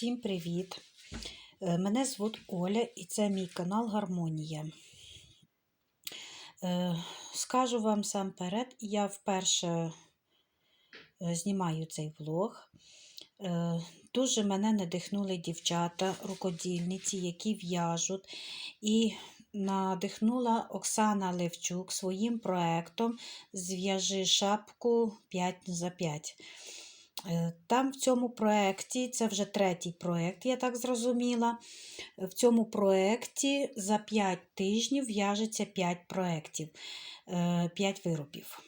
Всім привіт! Е, Мене звуть Оля і це мій канал Гармонія. Е, Скажу вам сам перед, я вперше е, знімаю цей влог. Дуже мене надихнули дівчата, рукодільниці, які в'яжуть. І надихнула Оксана Левчук своїм проектом Зв'яжи шапку 5 за 5. Е, Там в цьому проєкті, це вже третій проєкт, я так зрозуміла. В цьому проєкті за 5 тижнів в'яжеться 5 проєктів, 5 виробів.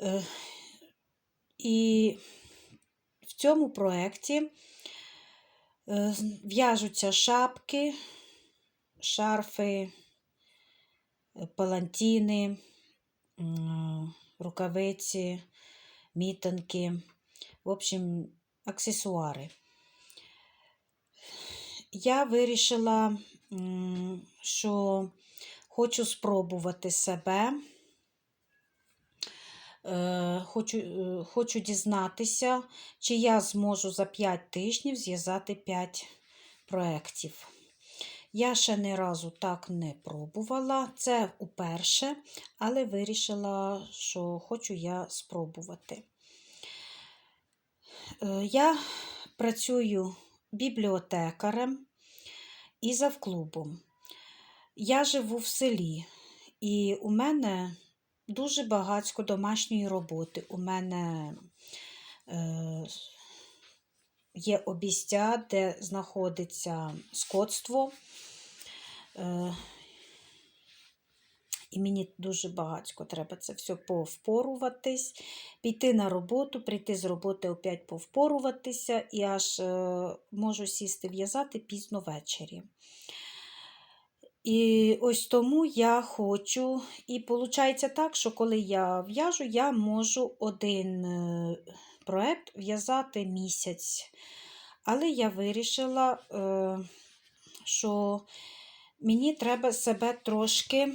Е, І в цьому проєкті е, в'яжуться шапки, шарфи, е, палантіни, рукавиці, мітинки, в общем, аксесуари. Я вирішила, що хочу спробувати себе. Е, Хочу, е, хочу дізнатися, чи я зможу за 5 тижнів зв'язати 5 проєктів. Я ще ні разу так не пробувала. Це уперше, але вирішила, що хочу я спробувати. Е, Я працюю бібліотекарем і завклубом. Я живу в селі, і у мене дуже багатько домашньої роботи. У мене е, є обістя, де знаходиться скотство. Е, і мені дуже багатько треба це все повпоруватись, піти на роботу, прийти з роботи опять повпоруватися і аж е, можу сісти в'язати пізно ввечері. І ось тому я хочу, і виходить так, що коли я в'яжу, я можу один е, проєкт в'язати місяць. Але я вирішила, е, що мені треба себе трошки,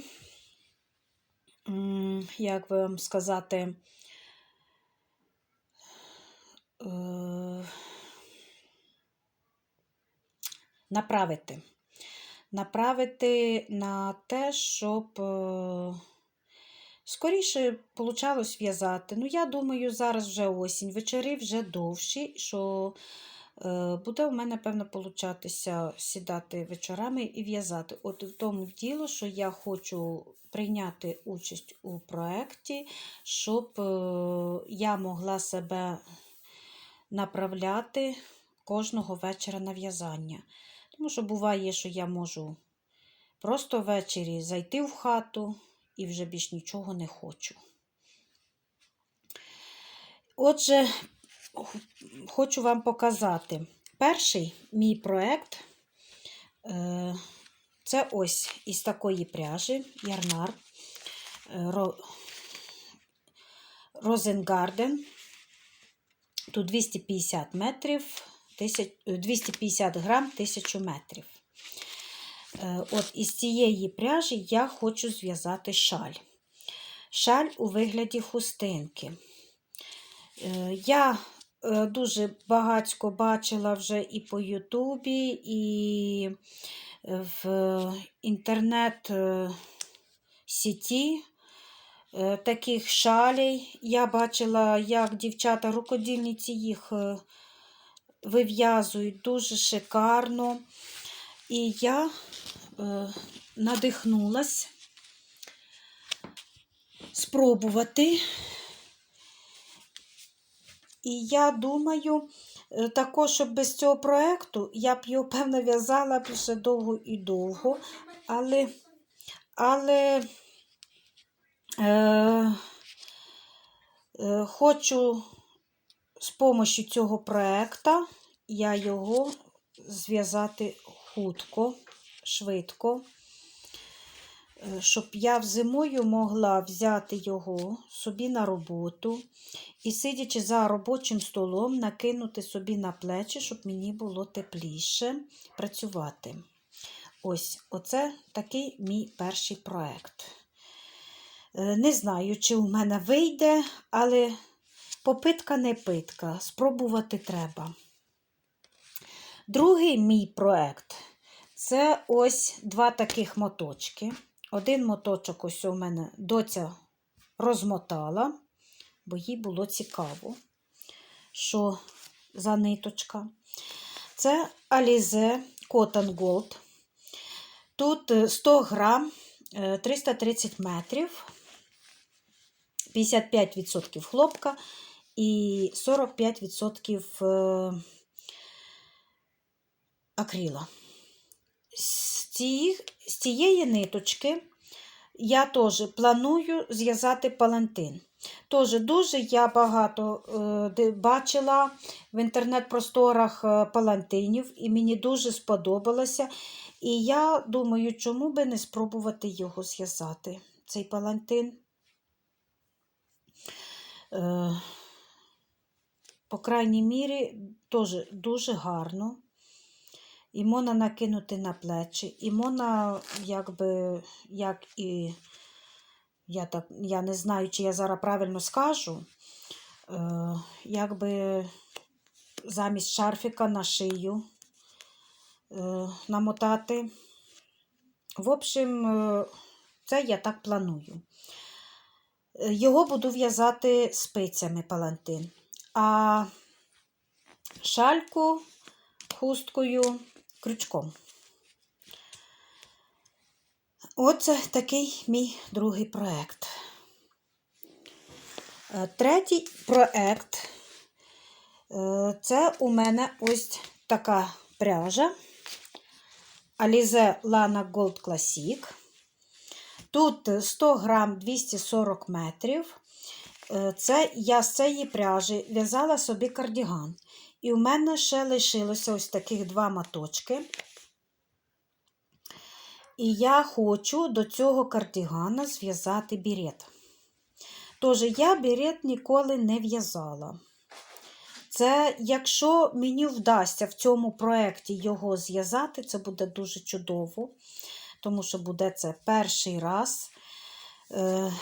як вам сказати, е, направити. Направити на те, щоб е, скоріше получалось в'язати. Ну, я думаю, зараз вже осінь, вечори вже довші, що е, буде у мене, певно, получатися сідати вечорами і в'язати. От в тому діло, що я хочу прийняти участь у проєкті, щоб е, я могла себе направляти кожного вечора на в'язання. Тому що буває, що я можу просто ввечері зайти в хату і вже більш нічого не хочу. Отже, хочу вам показати перший мій проєкт. е, Це ось із такої пряжі Ярнар Розенгарден. Тут 250 метрів. 250 грам 1000 метрів. Е, от із цієї пряжі я хочу зв'язати шаль. Шаль у вигляді хустинки. Е, я е, дуже багатько бачила вже і по Ютубі, і в інтернет-сіті таких шалей. Я бачила, як дівчата-рукодільниці їх вив'язують дуже шикарно. І я надихнулась спробувати. І я думаю, е, також, щоб без цього проєкту я б його, певно, в'язала б ще довго і довго, але але е, е, хочу з допомогою цього проєкту я його зв'язати хутко, швидко, е, щоб я зимою могла взяти його собі на роботу і, сидячи за робочим столом, накинути собі на плечі, щоб мені було тепліше працювати. Ось, оце такий мій перший проєкт. Е, не знаю, чи у мене вийде, але Попитка не питка, спробувати треба. Другий мій проект це ось два таких моточки. Один моточок ось у мене доця розмотала, бо їй було цікаво, що за ниточка. Це Alize Cotton Gold. Тут е, 100 грам, е, 330 метрів, 55% хлопка і 45% е, акрила. З, цієї ниточки я теж планую зв'язати палантин. Тоже дуже я багато е, бачила в інтернет-просторах е, палантинів, і мені дуже сподобалося. І я думаю, чому би не спробувати його зв'язати, цей палантин. Е, по крайній мірі, теж дуже гарно. І можна накинути на плечі, і можна, якби, як і, я, так, я не знаю, чи я зараз правильно скажу, е, якби замість шарфіка на шию е, намотати. В общем, е, це я так планую. Його буду в'язати спицями палантин. А шальку хусткою крючком. Оце такий мій другий проект. Е, Третій проект е, це у мене ось така пряжа Alize Lana Gold Classic. Тут 100 грам 240 метрів. Е, Це я з цієї пряжі в'язала собі кардіган. І у мене ще лишилося ось таких два моточки. І я хочу до цього кардігана зв'язати бірет. Тож, я бірет ніколи не в'язала. Це, якщо мені вдасться в цьому проєкті його зв'язати, це буде дуже чудово, тому що буде це перший раз. Е,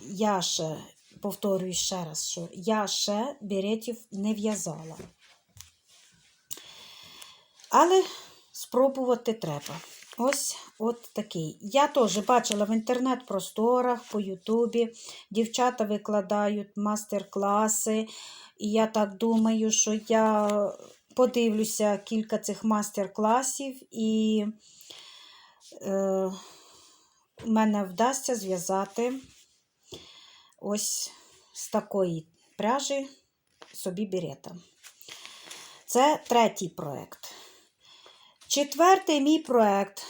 я ще повторюю ще раз, що я ще беретів не в'язала. Але спробувати треба. Ось от такий. Я теж бачила в інтернет-просторах, по Ютубі. Дівчата викладають мастер-класи. І я так думаю, що я подивлюся кілька цих мастер-класів, і е, мене вдасться зв'язати ось з такої пряжі собі берета. Це третій проєкт. Четвертий мій проєкт,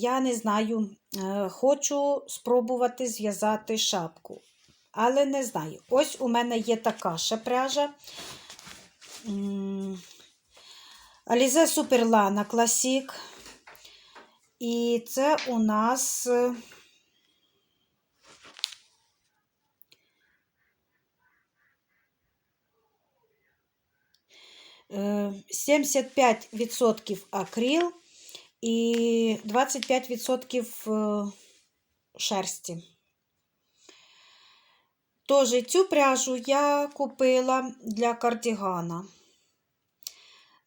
я не знаю, е, хочу спробувати зв'язати шапку. Але не знаю. Ось у мене є така ще пряжа. Alize Superlana Classic. І це у нас 75% акрил і 25% е, шерсті. Тож цю пряжу я купила для кардігана.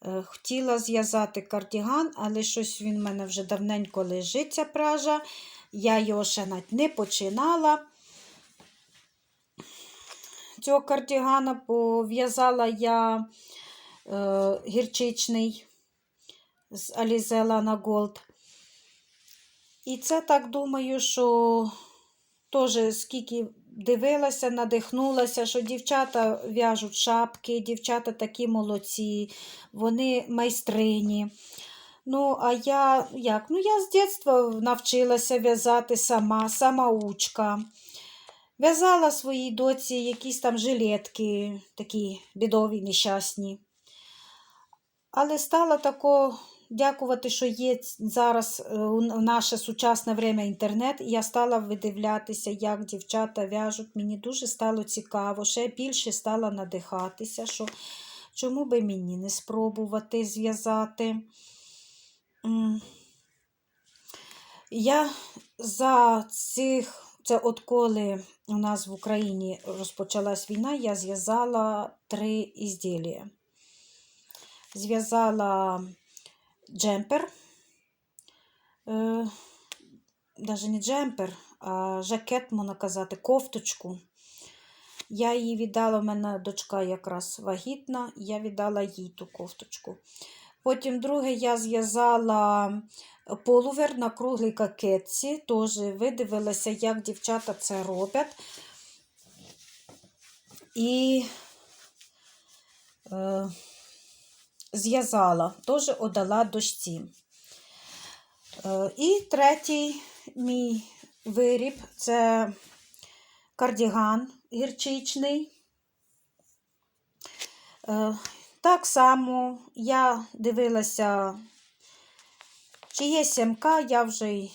Е, Хотіла зв'язати кардіган, але щось він в мене вже давненько лежить, ця пряжа. Я його ще навіть не починала. Цього кардігана пов'язала я гірчичний з Alize Lana Gold. І це так думаю, що теж скільки дивилася, надихнулася, що дівчата в'яжуть шапки, дівчата такі молодці, вони майстрині. Ну, а я як? Ну, я з дитинства навчилася в'язати сама, самоучка. В'язала своїй доці якісь там жилетки, такі бідові, нещасні. Але стала тако дякувати, що є зараз е, у наше сучасне время інтернет, і я стала видивлятися, як дівчата в'яжуть. Мені дуже стало цікаво, ще більше стала надихатися, що чому би мені не спробувати зв'язати. Я за цих, це от коли у нас в Україні розпочалась війна, я зв'язала три ізділля. Зв'язала джемпер. Е, Даже не джемпер, а жакет, можна казати, кофточку. Я її віддала, в мене дочка якраз вагітна, я віддала їй ту кофточку. Потім друге я зв'язала полувер на круглій какетці. Теж видивилася, як дівчата це роблять. І е, зв'язала, теж отдала дочці. Е, і третій мій виріб це кардіган гірчичний. Е, так само я дивилася, чи є сімка, я вже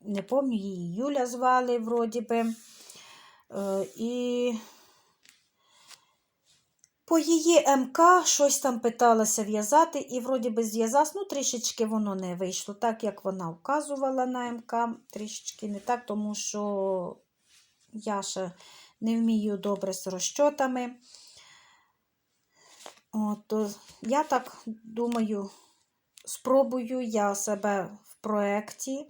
не пам'ятаю, її Юля звали, вроді би. Е, І по її МК щось там питалася в'язати, і вроді би зв'язалась, ну трішечки воно не вийшло, так як вона вказувала на МК, трішечки не так, тому що я ще не вмію добре з розчотами. От, то я так думаю, спробую я себе в проєкті.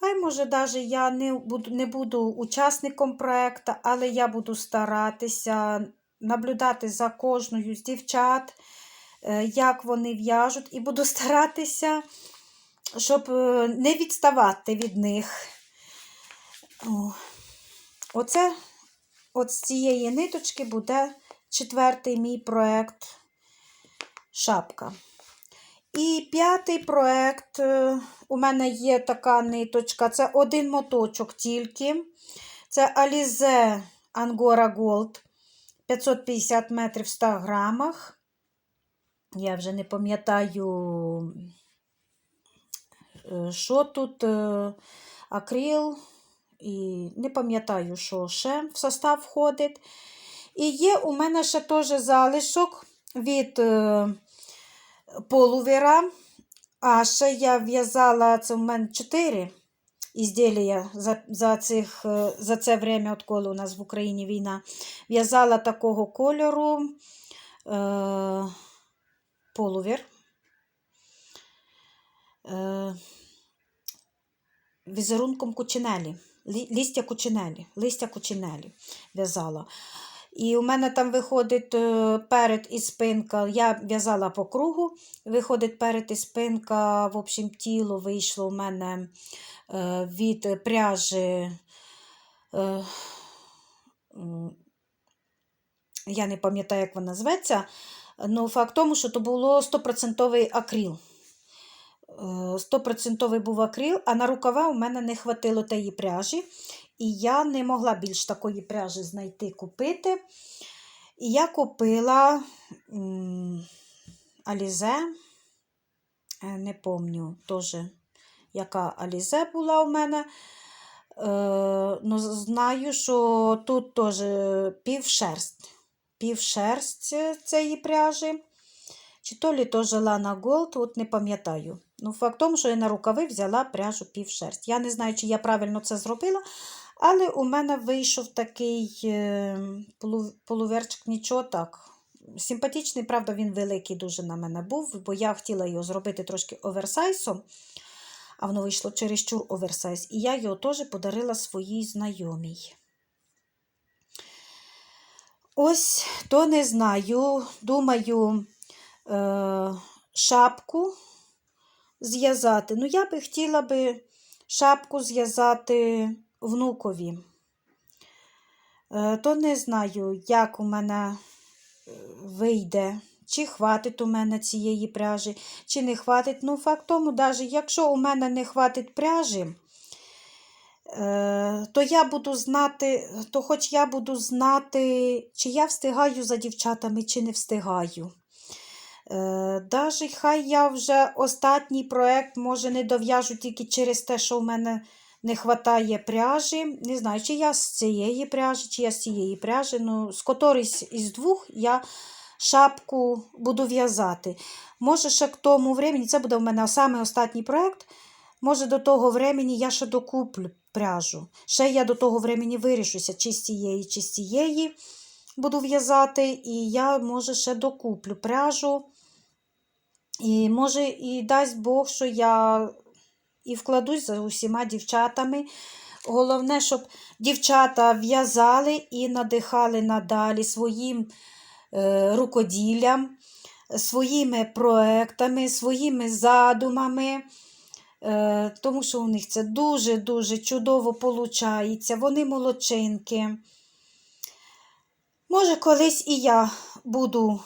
Хай, може, навіть я не буду, не буду учасником проєкту, але я буду старатися наблюдати за кожною з дівчат, е, як вони в'яжуть, і буду старатися, щоб е, не відставати від них. Оце от з цієї ниточки буде четвертий мій проєкт шапка. І п'ятий проєкт, е, у мене є така ниточка, це один моточок тільки. Це Alize Angora Gold 550 метрів в 100 грамах. Я вже не пам'ятаю, е, що тут е, акрил, і не пам'ятаю, що ще в состав входить. І є у мене ще теж залишок від е, полувера. А ще я в'язала це в мене 4 ізділля за за, цих, е, за це время, отколи у нас в Україні війна. В'язала такого кольору е, полувер. Е, Візерунком кучинелі, листя кучинелі, листя кучинелі в'язала. І у мене там виходить е, перед і спинка. Я в'язала по кругу, виходить перед і спинка, в общем, тіло вийшло у мене е, від пряжі. Е, я не пам'ятаю, як вона зветься. Ну, факт в тому, що то було 100% акрил. 100% був акрил, а на рукава у мене не хватило тієї пряжі. І я не могла більш такої пряжі знайти купити. І я купила Алізе, не пам'ятаю теж, яка Алізе була у мене. Е, ну, Знаю, що тут теж півшерсть. Півшерсть цієї пряжі. Чи то лі теж Лана Голд, от не пам'ятаю. Ну, Факт в тому, що я на рукави взяла пряжу півшерсть. Я не знаю, чи я правильно це зробила, але у мене вийшов такий е, полуверчик, нічого так. Симпатичний, правда, він великий дуже на мене був, бо я хотіла його зробити трошки оверсайсом, а воно вийшло чересчур оверсайз. І я його теж подарила своїй знайомій. Ось, то не знаю. Думаю, е, шапку зв'язати. Ну, я би хотіла би шапку зв'язати внукові. Е, то не знаю, як у мене е, вийде, чи хватить у мене цієї пряжі, чи не хватить. Ну, факт тому, навіть якщо у мене не хватить пряжі, е, то я буду знати, то хоч я буду знати, чи я встигаю за дівчатами, чи не встигаю. Даже хай я вже останній проєкт, може, не дов'яжу тільки через те, що в мене не вистачає пряжі. Не знаю, чи я з цієї пряжі, чи я з цієї пряжі. Ну, з котрись із двох я шапку буду в'язати. Може, ще к тому времені, це буде в мене саме останній проєкт. Може, до того времени я ще докуплю пряжу. Ще я до того времени вирішуся, чи з цієї, чи з цієї буду в'язати. І я, може, ще докуплю пряжу. І може, і дасть Бог, що я і вкладусь за усіма дівчатами. Головне, щоб дівчата в'язали і надихали надалі своїм е, рукоділлям, своїми проектами, своїми задумами. Е, тому що у них це дуже-дуже чудово виходить. Вони молодчинки. Може, колись і я буду,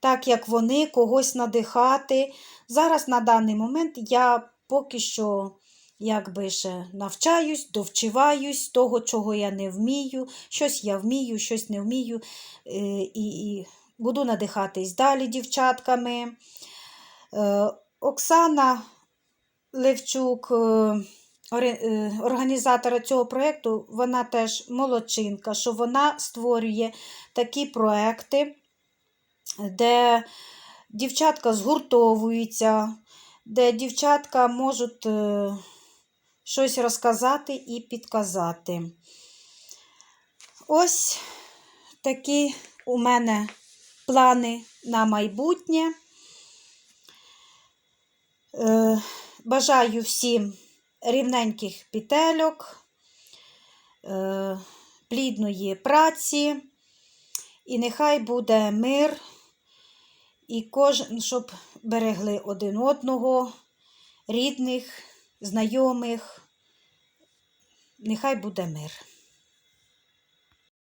так як вони, когось надихати. Зараз на даний момент я поки що якби ще навчаюсь, довчиваюсь того, чого я не вмію. Щось я вмію, щось не вмію. Е, І, і буду надихатись далі дівчатками. Е, Оксана Левчук, е, організатора цього проєкту, вона теж молодчинка, що вона створює такі проекти, де дівчатка згуртовуються, де дівчатка можуть е, щось розказати і підказати. Ось такі у мене плани на майбутнє. Е, Бажаю всім рівненьких петельок, е, плідної праці, і нехай буде мир, і кожен, щоб берегли один одного, рідних, знайомих. Нехай буде мир.